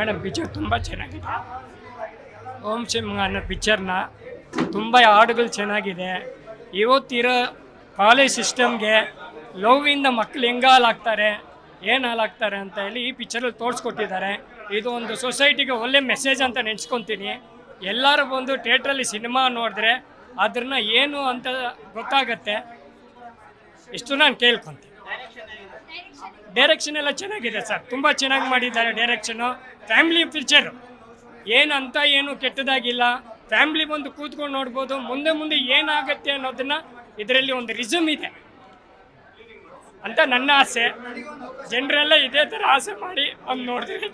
Madam picture ತುಂಬ ಚೆನ್ನಾಗಿದೆ. ಓಂ ಸಿಂಹ ಅನ್ನೋ ಪಿಕ್ಚರ್ನ ತುಂಬ ಹಾಡುಗಳು ಚೆನ್ನಾಗಿದೆ. ಇವತ್ತಿರೋ ಕಾಲೇಜ್ ಸಿಸ್ಟಮ್ಗೆ ಲವ್ವಿಂದ ಮಕ್ಳು ಹೆಂಗೆ ಹಾಲಾಗ್ತಾರೆ ಏನು ಹಾಲಾಗ್ತಾರೆ ಅಂತ ಹೇಳಿ ಈ ಪಿಕ್ಚರಲ್ಲಿ ತೋರಿಸ್ಕೊಟ್ಟಿದ್ದಾರೆ. ಇದು ಒಂದು ಸೊಸೈಟಿಗೆ ಒಳ್ಳೆ ಮೆಸೇಜ್ ಅಂತ ನೆನೆಸ್ಕೊತೀನಿ. ಎಲ್ಲರೂ ಬಂದು ಥಿಯೇಟ್ರಲ್ಲಿ ಸಿನಿಮಾ ನೋಡಿದ್ರೆ ಅದನ್ನ ಏನು ಅಂತ ಗೊತ್ತಾಗತ್ತೆ. ಇಷ್ಟು ನಾನು ಕೇಳ್ಕೊತೀನಿ. ಡೈರೆಕ್ಷನ್ ಎಲ್ಲ ಚೆನ್ನಾಗಿದೆ ಸರ್. ತುಂಬ ಚೆನ್ನಾಗಿ ಮಾಡಿದ್ದಾರೆ ಡೈರೆಕ್ಷನು ಫ್ಯಾಮಿಲಿ ಪಿಕ್ಚರು ಏನಂತ ಏನು ಕೆಟ್ಟದಾಗಿಲ್ಲ. ಫ್ಯಾಮಿಲಿ ಬಂದು ಕೂತ್ಕೊಂಡು ನೋಡ್ಬೋದು. ಮುಂದೆ ಮುಂದೆ ಏನಾಗತ್ತೆ ಅನ್ನೋದನ್ನ ಇದರಲ್ಲಿ ಒಂದು ರಿಸ್ಯೂಮ್ ಇದೆ. ಅಂತ ನನ್ನ ಆಸೆ. ಜನರೆಲ್ಲ ಇದೇ ಥರ ಆಸೆ ಮಾಡಿ ಒಂದು ನೋಡ್ತೀವಿ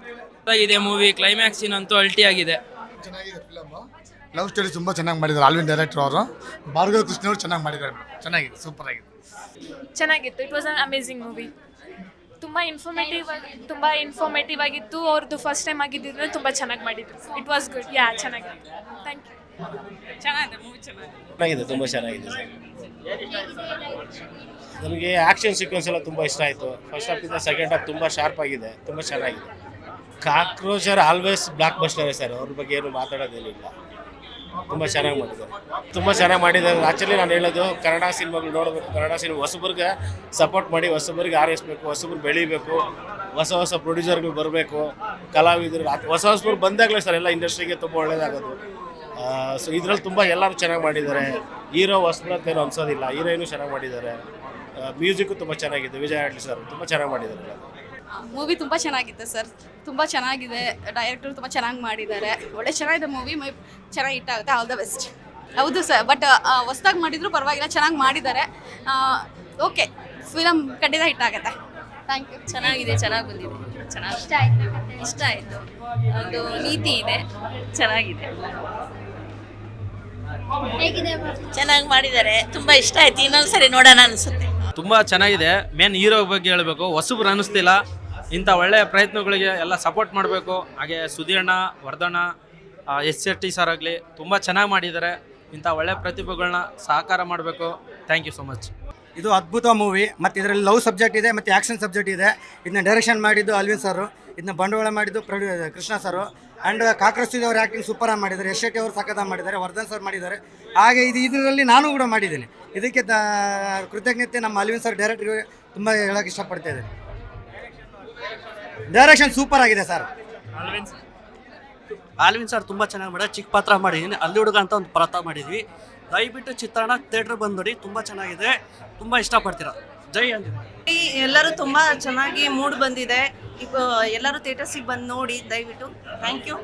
ಇದೆ ಮೂವಿ ಕ್ಲೈಮ್ಯಾಕ್ಸ್ ಅಂತೂ ಅಲ್ಟಿ ಆಗಿದೆ. ಚೆನ್ನಾಗಿದೆ ಫಿಲಮ್ ಲವ್ ಸ್ಟೋರಿ ತುಂಬ ಚೆನ್ನಾಗಿ ಮಾಡಿದ್ದಾರೆ. ಆಲ್ವಿನ್ ಡೈರೆಕ್ಟರ್ ಅವರು. ಭಾರ್ಗವ ಕೃಷ್ಣ ಅವರು ಚೆನ್ನಾಗಿ ಮಾಡಿದ್ದಾರೆ. ಚೆನ್ನಾಗಿದೆ ಸೂಪರ್ ಆಗಿದೆ. ಚೆನ್ನಾಗಿತ್ತು. It was an amazing movie ತುಂಬ ಇನ್ಫಾರ್ಮೇಟಿವ್ ತುಂಬ ಇನ್ಫಾರ್ಮೇಟಿವ್ ಆಗಿತ್ತು. ಅವ್ರದ್ದು ಫಸ್ಟ್ ಟೈಮ್ ಆಗಿದ್ದಿದ್ರೆ ತುಂಬ ಚೆನ್ನಾಗಿ ಮಾಡಿದ್ರು. ಇಟ್ ವಾಸ್ ಗುಡ್ ಯಾ ಚೆನ್ನಾಗಿತ್ತು ಥ್ಯಾಂಕ್ ಯು ಚೆನ್ನಾಗಿದೆ ಮೂವಿ ಚೆನ್ನಾಗಿದೆ. ತುಂಬ ಚೆನ್ನಾಗಿದೆ ಸರ್. ನನಗೆ ಆ್ಯಕ್ಷನ್ ಸೀಕ್ವೆನ್ಸ್ ಎಲ್ಲ ತುಂಬ ಇಷ್ಟ ಆಯಿತು. ಫಸ್ಟ್ ಹಾಫಿಂದ ಸೆಕೆಂಡ್ ಹಾಫ್ ತುಂಬ ಶಾರ್ಪ್ ಆಗಿದೆ ತುಂಬ ಚೆನ್ನಾಗಿದೆ. ಕಾಕ್ರೋಚ್ ಆರ್ ಆಲ್ವೇಸ್ ಬ್ಲಾಕ್ ಬಸ್ಟರೇ ಸರ್. ಅವ್ರ ಬಗ್ಗೆ ಏನು ಮಾತಾಡೋದೇನಿಲ್ಲ. ತುಂಬ ಚೆನ್ನಾಗಿ ಮಾಡಿದ್ದಾರೆ. ತುಂಬ ಚೆನ್ನಾಗಿ ಮಾಡಿದ್ದಾರೆ. ಆ್ಯಕ್ಚುಲಿ ನಾನು ಹೇಳೋದು, ಕನ್ನಡ ಸಿನಿಮಾಗಳು ನೋಡಬೇಕು. ಕನ್ನಡ ಸಿನಿಮಾ ಹೊಸಬ್ರಿಗೆ ಸಪೋರ್ಟ್ ಮಾಡಿ, ಹೊಸಬ್ರಿಗೆ ಆರೈಸ್ಬೇಕು ಹೊಸಬ್ರು ಬೆಳಿಬೇಕು, ಹೊಸ ಹೊಸ ಪ್ರೊಡ್ಯೂಸರ್ಗಳು ಬರಬೇಕು, ಕಲಾವಿದರು ಹೊಸ ಹೊಸಬ್ರು ಬಂದಾಗಲೇ ಸರ್ ಎಲ್ಲ ಇಂಡಸ್ಟ್ರಿಗೆ ತುಂಬ ಒಳ್ಳೇದಾಗೋದು. ಸೊ ಇದರಲ್ಲಿ ತುಂಬ ಎಲ್ಲರೂ ಚೆನ್ನಾಗಿ ಮಾಡಿದ್ದಾರೆ. ಹೀರೋ ಅಂತ ಏನು ಅನ್ಸೋದಿಲ್ಲ. ಹೀರೋಯಿನು ಚೆನ್ನಾಗಿ ಮಾಡಿದ್ದಾರೆ. ಮ್ಯೂಸಿಕ್ಕು ತುಂಬ ಚೆನ್ನಾಗಿದೆ. ವಿಜಯ್ ಆಡ್ಲಿ ಸರ್, ತುಂಬ ಚೆನ್ನಾಗಿ ಮಾಡಿದ್ದಾರೆ ಮೂವಿ ತುಂಬ ಚೆನ್ನಾಗಿತ್ತು ಸರ್. ತುಂಬ ಚೆನ್ನಾಗಿದೆ. ಡೈರೆಕ್ಟರ್ ತುಂಬ ಚೆನ್ನಾಗಿ ಮಾಡಿದ್ದಾರೆ. ಒಳ್ಳೆ ಚೆನ್ನಾಗಿದೆ ಮೂವಿ ಮೈ ಚೆನ್ನಾಗಿ ಹಿಟ್ ಆಗುತ್ತೆ. ಆಲ್ ದ ಬೆಸ್ಟ್ ಹೌದು ಸರ್ ಬಟ್ ಹೊಸ್ದಾಗಿ ಮಾಡಿದ್ರು ಪರವಾಗಿಲ್ಲ. ಚೆನ್ನಾಗಿ ಮಾಡಿದ್ದಾರೆ. ಓಕೆ ಫಿಲಮ್ ಖಂಡಿತ ಹಿಟ್ ಆಗುತ್ತೆ. ಥ್ಯಾಂಕ್ ಯು ಚೆನ್ನಾಗಿದೆ. ಚೆನ್ನಾಗಿ ಬಂದಿದೆ. ಚೆನ್ನಾಗಿ ಇಷ್ಟ ಆಯ್ತು ಇಷ್ಟ ಆಯಿತು. ಒಂದು ನೀತಿ ಇದೆ. ಚೆನ್ನಾಗಿದೆ. ಚೆನ್ನಾಗಿ ಮಾಡಿದ್ದಾರೆ. ತುಂಬಾ ಇಷ್ಟ ಆಯ್ತು. ಇನ್ನೊಂದ್ಸರಿ ನೋಡೋಣ ಅನ್ಸುತ್ತೆ. ತುಂಬಾ ಚೆನ್ನಾಗಿದೆ. ಮೇನ್ ಹೀರೋ ಬಗ್ಗೆ ಹೇಳಬೇಕು. ಹೊಸಬ್ರು ಅನ್ನಿಸ್ತಿಲ್ಲ. ಇಂಥ ಒಳ್ಳೆಯ ಪ್ರಯತ್ನಗಳಿಗೆ ಎಲ್ಲ ಸಪೋರ್ಟ್ ಮಾಡಬೇಕು. ಹಾಗೆ Sudhirna Vardhana S S T sir ಆಗಲಿ ತುಂಬ ಚೆನ್ನಾಗಿ ಮಾಡಿದ್ದಾರೆ. ಇಂಥ ಒಳ್ಳೆಯ ಪ್ರತಿಭೆಗಳನ್ನ ಸಹಕಾರ ಮಾಡಬೇಕು. ಥ್ಯಾಂಕ್ ಯು ಸೊ ಮಚ್ ಇದು ಅದ್ಭುತ ಮೂವಿ ಮತ್ತು ಇದರಲ್ಲಿ ಲವ್ ಸಬ್ಜೆಕ್ಟ್ ಇದೆ, ಮತ್ತು ಆ್ಯಕ್ಷನ್ ಸಬ್ಜೆಕ್ಟ್ ಇದೆ. ಇದನ್ನ ಡೈರೆಕ್ಷನ್ ಮಾಡಿದ್ದು ಅಲ್ವಿನ್ ಸರು ಇದನ್ನ ಬಂಡವಾಳ ಮಾಡಿದ್ದು ಪ್ರೊಡ್ಯೂ ಕೃಷ್ಣ ಸರು ಆ್ಯಂಡ್ ಕಾಕ್ರೋಚ್ ಅವ್ರ ಆ್ಯಕ್ಟಿಂಗ್ ಸೂಪರಾಗಿ ಮಾಡಿದ್ದಾರೆ. ಯಶ್ ಶೆಟ್ಟಿ ಅವರು ಸಖತ್ತಾಗಿ ಮಾಡಿದ್ದಾರೆ. ವರ್ಧನ್ ಸರ್ ಮಾಡಿದ್ದಾರೆ. ಹಾಗೆ ಇದು, ಇದರಲ್ಲಿ ನಾನು ಕೂಡ ಮಾಡಿದ್ದೀನಿ. ಇದಕ್ಕೆ ಕೃತಜ್ಞತೆ ನಮ್ಮ ಅಲ್ವಿನ್ ಸರ್ ಡೈರೆಕ್ಟ್ರಿಗೆ ತುಂಬ ಹೇಳೋಕ್ಕೆ ಇಷ್ಟಪಡ್ತಾ ಇದ್ದೀನಿ. ಡೈರೆಕ್ಷನ್ ಸೂಪರ್ ಆಗಿದೆ ಸರ್ ಆಲ್ವಿನ್ ಸರ್ ತುಂಬ ಚೆನ್ನಾಗಿ ಮಾಡಿದ್ರೆ ಚಿಕ್ಕ ಪಾತ್ರ ಮಾಡಿದ್ದೀನಿ ಅಲ್ಲಿ ಹುಡುಗ ಅಂತ ಒಂದು ಪಾತ್ರ ಮಾಡಿದ್ವಿ. ದಯವಿಟ್ಟು ಚಿತ್ರಣ ಥಿಯೇಟರ್ ಬಂದು ನೋಡಿ. ತುಂಬ ಚೆನ್ನಾಗಿದೆ. ತುಂಬ ಇಷ್ಟಪಡ್ತೀರಾ? ಜೈ ಅಂಜಲಿ ಎಲ್ಲರೂ ತುಂಬಾ ಚೆನ್ನಾಗಿ ಮೂಡ್ ಬಂದಿದೆ. ಎಲ್ಲರೂ ಥಿಯೇಟರ್ಸಿಗೆ ಬಂದು ನೋಡಿ ದಯವಿಟ್ಟು. Thank you